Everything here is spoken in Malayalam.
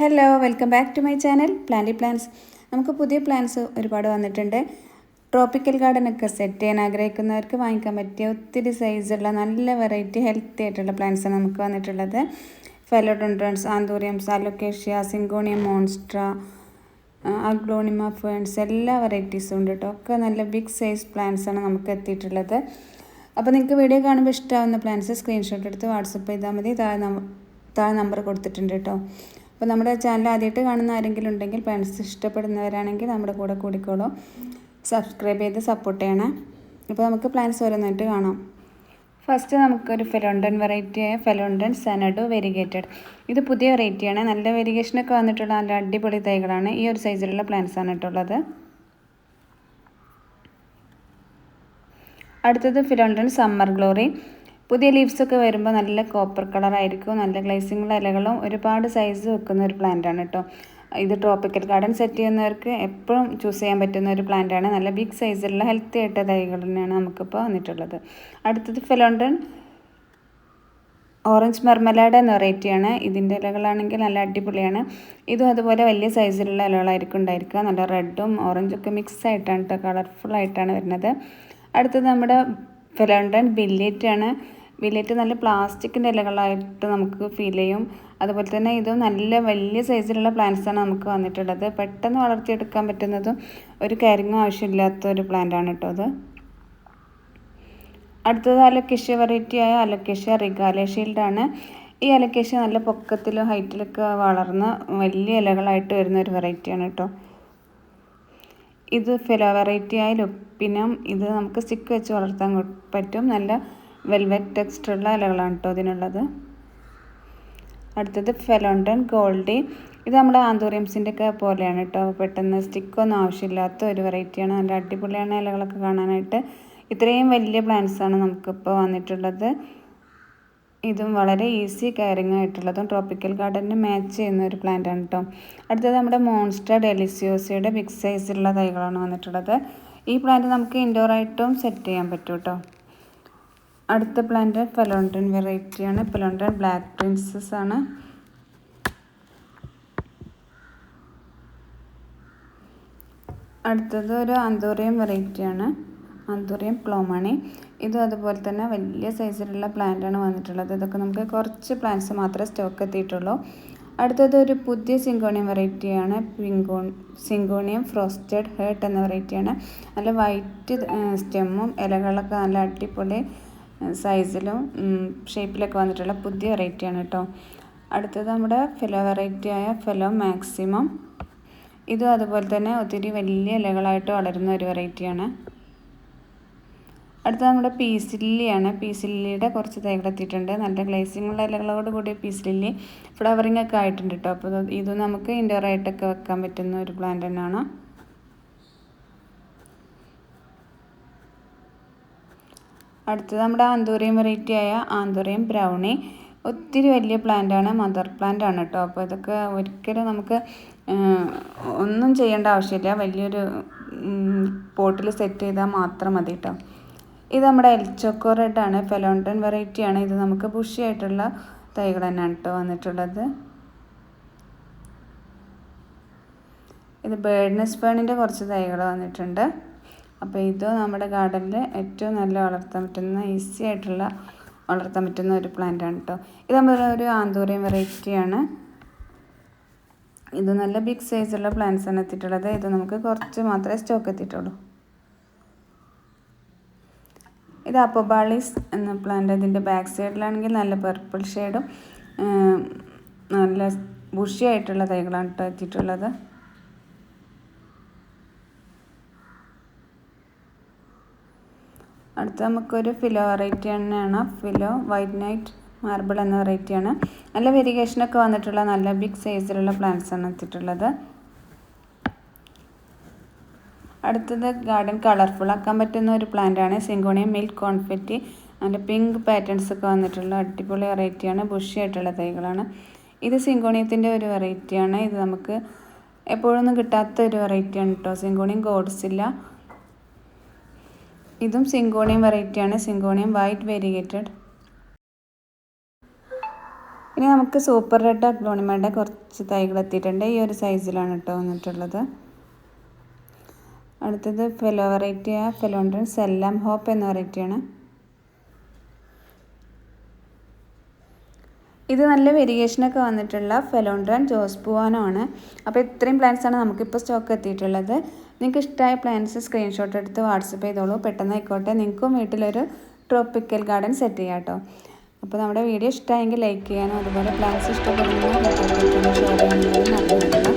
Hello welcome back to my channel planty plants നമുക്ക് പുതിയ പ്ലാൻസ് ഒരുപാട് വന്നിട്ടുണ്ട്. ട്രോപ്പിക്കൽ ഗാർഡനൊക്കെ സെറ്റ് ചെയ്യാൻ ആഗ്രഹിക്കുന്നവർക്ക് വാങ്ങിക്കാൻ പറ്റിയ ഒത്തിരി സൈസുള്ള നല്ല വെറൈറ്റി ഹെൽത്തി ആയിട്ടുള്ള പ്ലാന്റ്സാണ് നമുക്ക് വന്നിട്ടുള്ളത്. Philodendrons anthuriums alocasia syngonium monstera aglaonema ferns എല്ലാ വെറൈറ്റീസും ഉണ്ട് കേട്ടോ ഒക്കെ നല്ല ബിഗ് സൈസ് പ്ലാന്റ്സ് ആണ് നമുക്ക് എത്തിയിട്ടുള്ളത്. അപ്പോൾ നിങ്ങൾക്ക് വീഡിയോ കാണുമ്പോൾ ഇഷ്ടമാവുന്ന പ്ലാന്റ്സ് സ്ക്രീൻഷോട്ട് എടുത്ത് വാട്സപ്പ് ചെയ്താൽ മതി. താഴെ താഴെ നമ്പർ കൊടുത്തിട്ടുണ്ട് കേട്ടോ അപ്പോൾ നമ്മുടെ ചാനൽ ആദ്യമായിട്ട് കാണുന്ന ആരെങ്കിലും ഉണ്ടെങ്കിൽ പ്ലാൻസ് ഇഷ്ടപ്പെടുന്നവരാണെങ്കിൽ നമ്മുടെ കൂടെ കൂടിക്കോളൂ. സബ്സ്ക്രൈബ് ചെയ്ത് സപ്പോർട്ട് ചെയ്യണേ. ഇപ്പോൾ നമുക്ക് പ്ലാൻസ് ഓരോന്നായിട്ട് കാണാം. ഫസ്റ്റ് നമുക്കൊരു ഫെലോണ്ടൻ വെറൈറ്റി ആയ ഫെലോണ്ടൻ സനഡോ വെരിഗേറ്റഡ് ഇത് പുതിയ വെറൈറ്റിയാണ് നല്ല വെരിഗേഷനൊക്കെ വന്നിട്ടുള്ള നല്ല അടിപൊളി തൈകളാണ്. ഈ ഒരു സൈസിലുള്ള പ്ലാന്റ്സ് ആണ് കേട്ടുള്ളത് അടുത്തത് ഫിലോണ്ടൻ സമ്മർ ഗ്ലോറി പുതിയ ലീവ്സ് ഒക്കെ വരുമ്പോൾ നല്ല കോപ്പർ കളർ ആയിരിക്കും നല്ല ഗ്ലേസിംഗ് ഇലകളും ഒരുപാട് സൈസ് വെക്കുന്ന ഒരു പ്ലാന്റ് ആണ് കേട്ടോ ഇത് ട്രോപ്പിക്കൽ ഗാർഡൻ സെറ്റ് ചെയ്യുന്നവർക്ക് എപ്പോഴും ചൂസ് ചെയ്യാൻ പറ്റുന്ന ഒരു പ്ലാന്റ് ആണ്. നല്ല ബിഗ് സൈസിലുള്ള ഹെൽത്തി ആയിട്ട് തൈകൾ തന്നെയാണ് നമുക്കിപ്പോൾ വന്നിട്ടുള്ളത്. അടുത്തത് ഫെലോണ്ടൺ ഓറഞ്ച് മെർമലാഡ് എന്ന വെറൈറ്റിയാണ് ഇതിന്റെ ഇലകളാണെങ്കിൽ നല്ല അടിപൊളിയാണ്. ഇതും അതുപോലെ വലിയ സൈസിലുള്ള ഇലകളായിരിക്കും ഉണ്ടായിരിക്കുക. നല്ല റെഡും ഓറഞ്ചും ഒക്കെ മിക്സ് ആയിട്ടാണ് കേട്ടോ കളർഫുൾ ആയിട്ടാണ് വരുന്നത്. അടുത്തത് നമ്മുടെ ഫെലോണ്ടൺ ബില്ലേറ്റ് ബില്ലേറ്റ് നല്ല പ്ലാസ്റ്റിക്കിന്റെ ഇലകളായിട്ട് നമുക്ക് ഫീൽ ചെയ്യും. അതുപോലെ തന്നെ ഇത് നല്ല വലിയ സൈസിലുള്ള പ്ലാന്റ്സാണ് നമുക്ക് വന്നിട്ടുള്ളത്. പെട്ടെന്ന് വളർത്തിയെടുക്കാൻ പറ്റുന്നതും ഒരു കരിങ്ങും ആവശ്യമില്ലാത്ത ഒരു പ്ലാന്റാണ് കേട്ടോ അത്. അടുത്തത് അലക്കേഷ്യ വെറൈറ്റി ആയ അലക്കേഷ്യ ആണ്. ഈ അലക്കേഷ്യ നല്ല പൊക്കത്തിലും ഹൈറ്റിലൊക്കെ വളർന്ന് വലിയ ഇലകളായിട്ട് വരുന്ന ഒരു വെറൈറ്റിയാണ് കേട്ടോ ഇത് ഫെലോ വെറൈറ്റി ആയ ലുപ്പിനം ഇത് നമുക്ക് സ്റ്റിക്ക് വെച്ച് വളർത്താൻ പറ്റും. നല്ല വെൽവെറ്റ് ടെക്സ്റ്റുള്ള ഇലകളാണ് കേട്ടോ ഇതിനുള്ളത്. അടുത്തത് ഫെലോണ്ടൻ ഗോൾഡി ഇത് നമ്മുടെ ആന്തോറിയംസിന്റെ ഒക്കെ പോലെയാണ് കേട്ടോ പെട്ടെന്ന് സ്റ്റിക്കൊന്നും ആവശ്യമില്ലാത്ത ഒരു വെറൈറ്റിയാണ് നല്ല അടിപൊളിയാണ് ഇലകളൊക്കെ കാണാനായിട്ട്. ഇത്രയും വലിയ പ്ലാന്റ്സാണ് നമുക്കിപ്പോൾ വന്നിട്ടുള്ളത്. ഇതും വളരെ ഈസി കെയറിങ് ആയിട്ടുള്ളതും ട്രോപ്പിക്കൽ ഗാർഡനിന് മാച്ച് ചെയ്യുന്ന ഒരു പ്ലാന്റ് ആണ് കേട്ടോ അടുത്തത് നമ്മുടെ മോൺസ്റ്റർ ഡെലിസിയോസിയുടെ ബിഗ് സൈസിലുള്ള തൈകളാണ് വന്നിട്ടുള്ളത്. ഈ പ്ലാന്റ് നമുക്ക് ഇൻഡോർ ആയിട്ടും സെറ്റ് ചെയ്യാൻ പറ്റും കേട്ടോ അടുത്ത പ്ലാന്റ് പെലോണ്ടൻ വെറൈറ്റിയാണ് പെലോണ്ടൻ ബ്ലാക്ക് പ്രിൻസസ് ആണ്. അടുത്തത് ഒരു അന്തോറിയം വെറൈറ്റിയാണ് അന്തോറിയം പ്ലോമണി ഇതും അതുപോലെ തന്നെ വലിയ സൈസിലുള്ള പ്ലാന്റാണ് വന്നിട്ടുള്ളത്. ഇതൊക്കെ നമുക്ക് കുറച്ച് പ്ലാന്റ്സ് മാത്രമേ സ്റ്റോക്ക് എത്തിയിട്ടുള്ളൂ. അടുത്തത് ഒരു പുതിയ സിങ്കോണിയം വെറൈറ്റിയാണ് പിങ്കോൺ സിങ്കോണിയം ഫ്രോസ്റ്റഡ് ഹേർട്ട് എന്ന വെറൈറ്റിയാണ് നല്ല വൈറ്റ് സ്റ്റെമ്മും ഇലകളൊക്കെ നല്ല അടിപൊളി സൈസിലും ഷേപ്പിലൊക്കെ വന്നിട്ടുള്ള പുതിയ വെറൈറ്റിയാണ് കേട്ടോ അടുത്തത് നമ്മുടെ ഫെലോ വെറൈറ്റി ആയ ഫെലോ മാക്സിമം ഇതും അതുപോലെ തന്നെ ഒത്തിരി വലിയ ഇലകളായിട്ട് വളരുന്ന ഒരു വെറൈറ്റിയാണ് അടുത്ത നമ്മുടെ പീസ് ലില്ലിയാണ് പീസ് ലില്ലിയുടെ കുറച്ച് തൈകൾ എത്തിയിട്ടുണ്ട്. നല്ല ഗ്ലേസിങ്ങുള്ള ഇലകളോട് കൂടിയ പീസ് ലില്ലി ഫ്ലവറിങ് ഒക്കെ ആയിട്ടുണ്ട് കേട്ടോ അപ്പോൾ ഇത് നമുക്ക് ഇൻഡോർ ആയിട്ടൊക്കെ വെക്കാൻ പറ്റുന്ന ഒരു പ്ലാന്റ് തന്നെയാണ്. അടുത്തത് നമ്മുടെ ആന്തൂറിയം വെറൈറ്റി ആയ ആന്തൂറിയം ബ്രൗണി ഒത്തിരി വലിയ പ്ലാന്റ് ആണ് മദർ പ്ലാന്റ് ആണ് കേട്ടോ അപ്പോൾ ഇതൊക്കെ ഒരിക്കലും നമുക്ക് ഒന്നും ചെയ്യേണ്ട ആവശ്യമില്ല. വലിയൊരു പോട്ടിൽ സെറ്റ് ചെയ്താൽ മാത്രം മതി കേട്ടോ ഇത് നമ്മുടെ എൽച്ചോക്കോ റെഡ് ആണ്. ഫെലോണ്ടൻ വെറൈറ്റി ആണ്. ഇത് നമുക്ക് ബുഷി ആയിട്ടുള്ള തൈകൾ തന്നെയാണ് കേട്ടോ വന്നിട്ടുള്ളത്. ഇത് ബേഡ്നസ് ഫേണിന്റെ കുറച്ച് തൈകൾ വന്നിട്ടുണ്ട്. അപ്പോൾ ഇത് നമ്മുടെ ഗാർഡനിൽ ഏറ്റവും നല്ല വളർത്താൻ പറ്റുന്ന ഈസി ആയിട്ടുള്ള വളർത്താൻ പറ്റുന്ന ഒരു പ്ലാന്റ് ആണ് കേട്ടോ ഇത് നമ്മൾ ഒരു ആന്തൂറിയം വെറൈറ്റിയാണ് ഇത് നല്ല ബിഗ് സൈസുള്ള പ്ലാന്റ്സ് ആണ് എത്തിയിട്ടുള്ളത്. ഇത് നമുക്ക് കുറച്ച് മാത്രമേ സ്റ്റോക്ക് എത്തിയിട്ടുള്ളൂ. ഇത് അപ്പോബാളിസ് എന്ന പ്ലാന്റ് ഇതിന്റെ ബാക്ക് സൈഡിലാണെങ്കിൽ നല്ല പർപ്പിൾ ഷെയ്ഡും നല്ല ബുഷിയായിട്ടുള്ള തൈകളാണ് കേട്ടോ എത്തിയിട്ടുള്ളത്. അടുത്ത നമുക്കൊരു ഫിലോ വെറൈറ്റി തന്നെയാണ്. ഫിലോ വൈറ്റ് നൈറ്റ് മാർബിൾ എന്ന വെറൈറ്റിയാണ് നല്ല വെരിഗേഷനൊക്കെ വന്നിട്ടുള്ള നല്ല ബിഗ് സൈസിലുള്ള പ്ലാന്റ്സ് ആണ് എത്തിയിട്ടുള്ളത് അടുത്തത് ഗാർഡൻ കളർഫുൾ ആക്കാൻ പറ്റുന്ന ഒരു പ്ലാന്റ് ആണ്. സിങ്കോണിയം മിൽക്ക് കോൺഫെറ്റി നല്ല പിങ്ക് പാറ്റേൺസ് ഒക്കെ വന്നിട്ടുള്ള അടിപൊളി വെറൈറ്റിയാണ് ബുഷി ആയിട്ടുള്ള തൈകളാണ്. ഇത് സിങ്കോണിയത്തിന്റെ ഒരു വെറൈറ്റിയാണ് ഇത് നമുക്ക് എപ്പോഴൊന്നും കിട്ടാത്ത ഒരു വെറൈറ്റിയാണ് കേട്ടോ സിങ്കോണിയം ഗോഡ്സില്ല ഇതും സിങ്കോണിയം വെറൈറ്റിയാണ്. സിങ്കോണിയം വൈറ്റ് വെരിഗേറ്റഡ് ഇനി നമുക്ക് സൂപ്പർ റെഡ് അഗ്ലോണിമയുടെ കുറച്ച് തൈകൾ എത്തിയിട്ടുണ്ട്. ഈ ഒരു സൈസിലാണ് കേട്ടോ വന്നിട്ടുള്ളത്. അടുത്തത് ഫെലോ വെറൈറ്റിയ ഫെലോണ്ടൻ സെല്ലാം ഹോപ്പ് എന്ന വെറൈറ്റിയാണ് ഇത് നല്ല വെരിയേഷനൊക്കെ വന്നിട്ടുള്ള ഫെലോണ്ടൻ ജോസ്പുവാനോ ആണ്. അപ്പോൾ ഇത്രയും പ്ലാന്റ്സാണ് നമുക്കിപ്പോൾ സ്റ്റോക്ക് എത്തിയിട്ടുള്ളത്. നിങ്ങൾക്ക് ഇഷ്ടമായ പ്ലാന്റ്സ് സ്ക്രീൻഷോട്ട് എടുത്ത് വാട്സപ്പ് ചെയ്തോളൂ. പെട്ടെന്ന് ആയിക്കോട്ടെ. നിങ്ങൾക്കും വീട്ടിലൊരു ട്രോപ്പിക്കൽ ഗാർഡൻ സെറ്റ് ചെയ്യാം കേട്ടോ അപ്പോൾ നമ്മുടെ വീഡിയോ ഇഷ്ടമായെങ്കിൽ ലൈക്ക് ചെയ്യാനും അതുപോലെ പ്ലാന്റ്സ് ഇഷ്ടപ്പെടുന്ന ഷെയർ ചെയ്യാനും